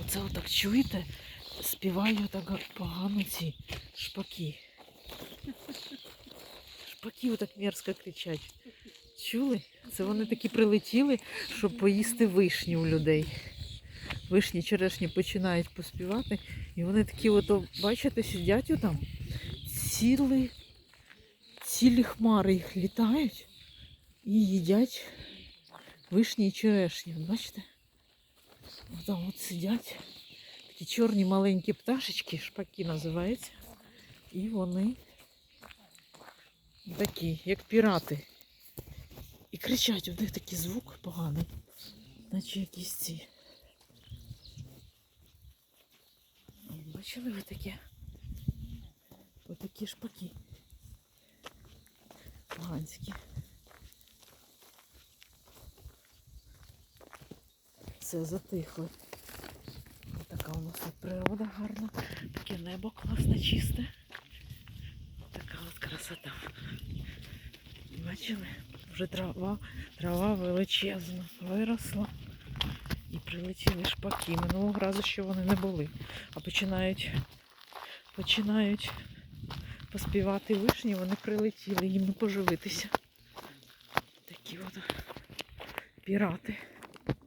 Оце отак чуєте? Співаю так погано ці шпаки. Шпаки отак мерзко кричать. Чули? Це вони такі прилетіли, щоб поїсти вишні у людей. Вишні, черешні починають поспівати. І вони такі, ото, бачите, сидять отам. Цілі, цілі хмари їх літають і їдять вишні і черешні. Бачите? Там от сидять такі чорні маленькі пташечки, шпаки називаються. І вони такі, як пірати. І кричать, у них такий звук поганий, наче якісь ці. Бачили ви таке? Отакі шпаки. Поганські. Все затихло. Така у нас тут природа гарна, таке небо класне, чисте. Така от красота. Бачили? Вже трава, трава величезна, виросла. І прилетіли шпаки. Минулого разу ще вони не були. А починають, починають поспівати вишні, вони прилетіли їм не поживитися. Такі от пірати.